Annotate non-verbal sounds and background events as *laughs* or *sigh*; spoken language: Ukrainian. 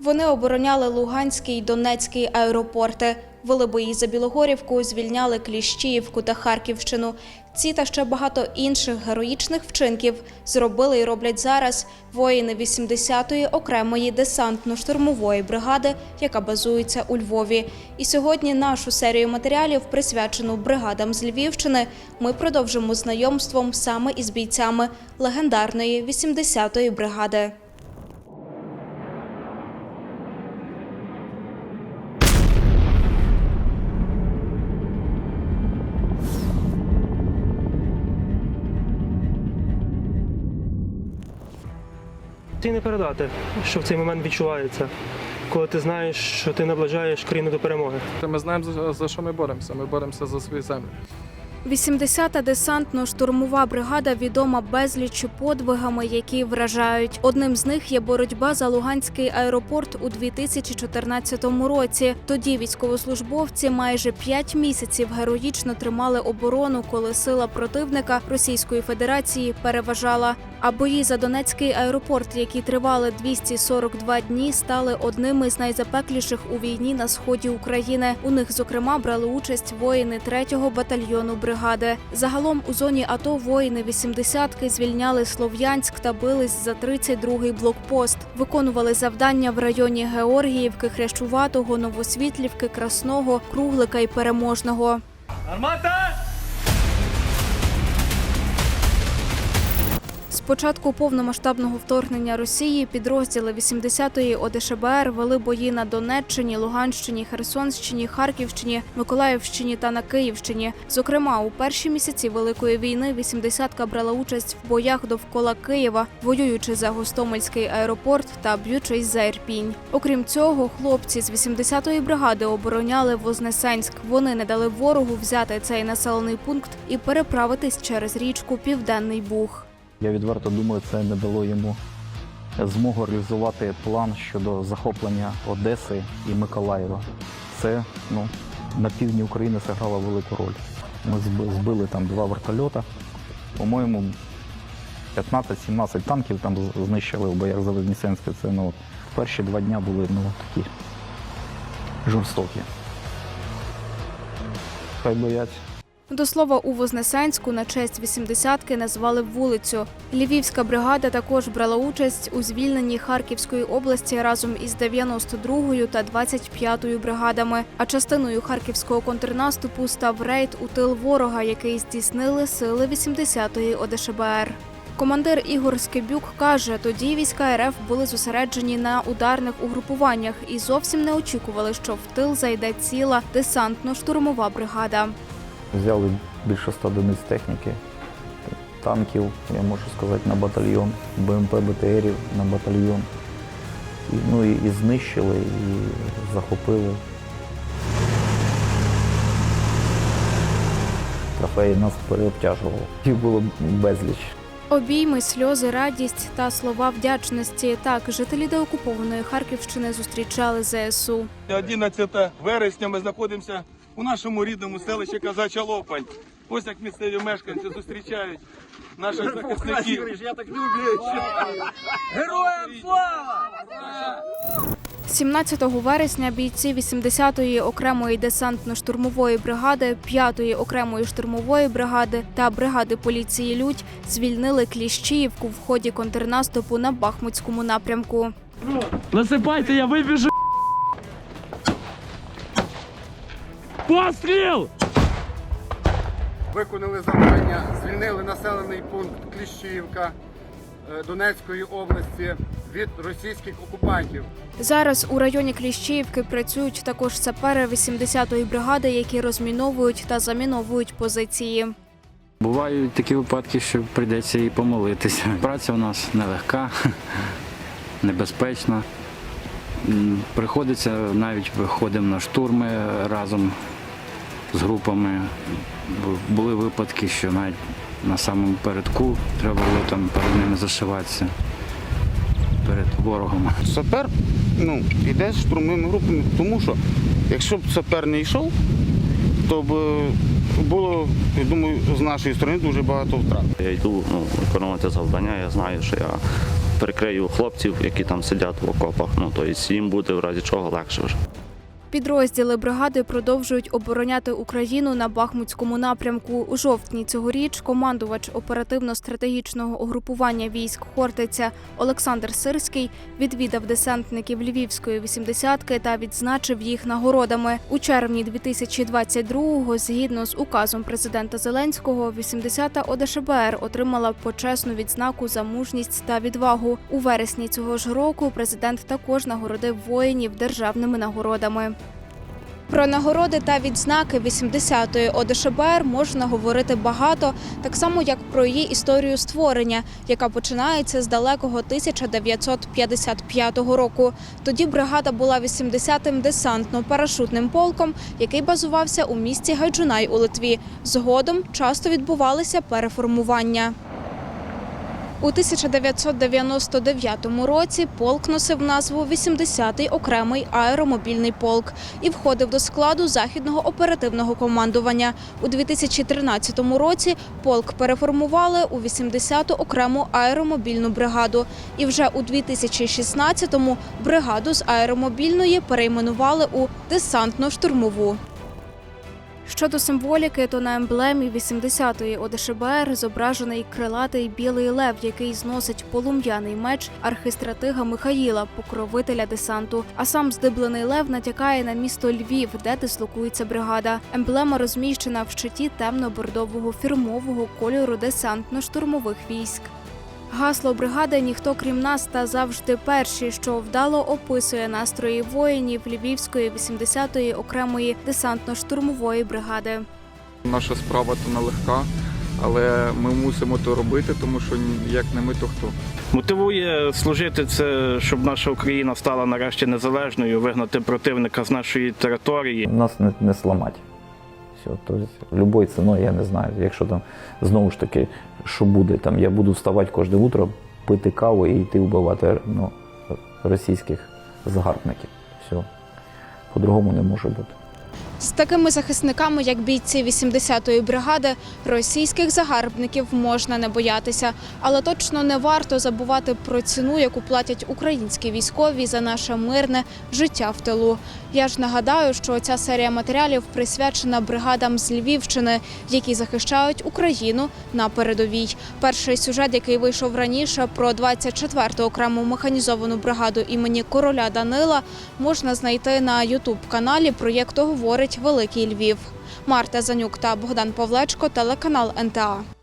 Вони обороняли Луганський й Донецький аеропорти, вели бої за Білогорівку, звільняли Кліщіївку та Харківщину. Ці та ще багато інших героїчних вчинків зробили і роблять зараз воїни 80-ї окремої десантно-штурмової бригади, яка базується у Львові. І сьогодні нашу серію матеріалів, присвячену бригадам з Львівщини, ми продовжимо знайомством саме із бійцями легендарної 80-ї бригади. Ти не передати, що в цей момент відчувається, коли ти знаєш, що ти наближаєш країну до перемоги. Ми знаємо, за, що ми боремося. Ми боремося за свою землю. 80-та десантно-штурмова бригада відома безліччю подвигами, які вражають. Одним з них є боротьба за Луганський аеропорт у 2014 році. Тоді військовослужбовці майже п'ять місяців героїчно тримали оборону, коли сила противника Російської Федерації переважала. А бої за Донецький аеропорт, які тривали 242 дні, стали одними з найзапекліших у війні на сході України. У них, зокрема, брали участь воїни 3-го батальйону бригади. Загалом у зоні АТО воїни 80-ки звільняли Слов'янськ та бились за 32-й блокпост. Виконували завдання в районі Георгіївки, Хрещуватого, Новосвітлівки, Красного, Круглика і Переможного. З початку повномасштабного вторгнення Росії підрозділи 80-ї ОДШБР вели бої на Донеччині, Луганщині, Херсонщині, Харківщині, Миколаївщині та на Київщині. Зокрема, у перші місяці Великої війни 80-ка брала участь в боях довкола Києва, воюючи за Гостомельський аеропорт та б'ючись за Ірпінь. Окрім цього, хлопці з 80-ї бригади обороняли Вознесенськ. Вони не дали ворогу взяти цей населений пункт і переправитись через річку Південний Буг. Я відверто думаю, це не дало йому змогу реалізувати план щодо захоплення Одеси і Миколаєва. Це ну, на півдні України зіграло велику роль. Ми збили там два вертольота. По-моєму, 15-17 танків там знищили в боях за Вознесенське. Це ну, перші два дня були ну, такі жорстокі. Хай бояться. До слова, у Вознесенську на честь 80-ки назвали вулицю. Львівська бригада також брала участь у звільненні Харківської області разом із 92-ю та 25-ю бригадами. А частиною харківського контрнаступу став рейд у тил ворога, який здійснили сили 80-ї ОДШБР. Командир Ігор Скибюк каже, тоді війська РФ були зосереджені на ударних угрупуваннях і зовсім не очікували, що в тил зайде ціла десантно-штурмова бригада. Взяли більше 100 одиниць техніки, танків, я можу сказати, на батальйон, БМП БТРів на батальйон. І, ну, і, і знищили, і захопили. Трофеї нас переобтяжували. Їх було безліч. Обійми, сльози, радість та слова вдячності. Так жителі деокупованої Харківщини зустрічали ЗСУ. 11 вересня ми знаходимося у нашому рідному селищі Казача Лопань. Ось як місцеві мешканці зустрічають наших захисників. Я так люблю. Героям слава! 17 вересня бійці 80-ї окремої десантно-штурмової бригади, 5-ї окремої штурмової бригади та бригади поліції Людь звільнили Кліщіївку в ході контрнаступу на Бахмутському напрямку. Насипайте, я вибіжу. Постріл! Виконали завдання, звільнили населений пункт Кліщіївка е, Донецької області від російських окупантів. Зараз у районі Кліщіївки працюють також сапери 80-ї бригади, які розміновують та заміновують позиції. Бувають такі випадки, що прийдеться і помолитися. Праця у нас нелегка, *laughs* небезпечна. Приходиться навіть виходимо на штурми разом з групами. Були випадки, що навіть на самому передку треба було там перед ними зашиватися перед ворогом. Сапер ну, йде з штурмовими групами, тому що якщо б сапер не йшов, то б було, я думаю, з нашої сторони дуже багато втрат. Я йду ну, виконувати завдання, я знаю, що я прикрию хлопців, які там сидять в окопах. Ну тобто їм буде в разі чого легше вже. Підрозділи бригади продовжують обороняти Україну на Бахмутському напрямку. У жовтні цьогоріч командувач оперативно-стратегічного угрупування військ Хортиця Олександр Сирський відвідав десантників Львівської 80-ки та відзначив їх нагородами. У червні 2022-го, згідно з указом президента Зеленського, 80-та ОДШБР отримала почесну відзнаку за мужність та відвагу. У вересні цього ж року президент також нагородив воїнів державними нагородами. Про нагороди та відзнаки 80-ї ОДШБР можна говорити багато, так само як про її історію створення, яка починається з далекого 1955 року. Тоді бригада була 80-м десантно-парашутним полком, який базувався у місті Гайджунай у Литві. Згодом часто відбувалися переформування. У 1999 році полк носив назву 80-й окремий аеромобільний полк і входив до складу західного оперативного командування. У 2013 році полк переформували у 80-ту окрему аеромобільну бригаду. І вже у 2016-му бригаду з аеромобільної перейменували у десантно-штурмову. Щодо символіки, то на емблемі 80-ї ОДШБР зображений крилатий білий лев, який зносить полум'яний меч архистратига Михаїла, покровителя десанту. А сам здиблений лев натякає на місто Львів, де дислокується бригада. Емблема розміщена в щиті темно-бордового фірмового кольору десантно-штурмових військ. Гасло бригади ніхто крім нас та завжди перші, що вдало описує настрої воїнів Львівської 80-ї окремої десантно-штурмової бригади. Наша справа то нелегка, але ми мусимо то робити, тому що як не ми, то хто. Мотивує служити це, щоб наша Україна стала нарешті незалежною, вигнати противника з нашої території. Нас не, не сламать. Все, тобто, любою ціною, я не знаю. Якщо там знову ж таки, що буде, там я буду вставати кожне утро, пити каву і йти вбивати ну, російських загарбників. Все. По-другому не може бути. З такими захисниками, як бійці 80-ї бригади, російських загарбників можна не боятися, але точно не варто забувати про ціну, яку платять українські військові за наше мирне життя в тилу. Я ж нагадаю, що ця серія матеріалів присвячена бригадам з Львівщини, які захищають Україну на передовій. Перший сюжет, який вийшов раніше, про 24-ту окрему механізовану бригаду імені короля Данила, можна знайти на ютуб каналі проєкту Говорить Великий Львів. Марта Занюк та Богдан Павлечко, телеканал НТА.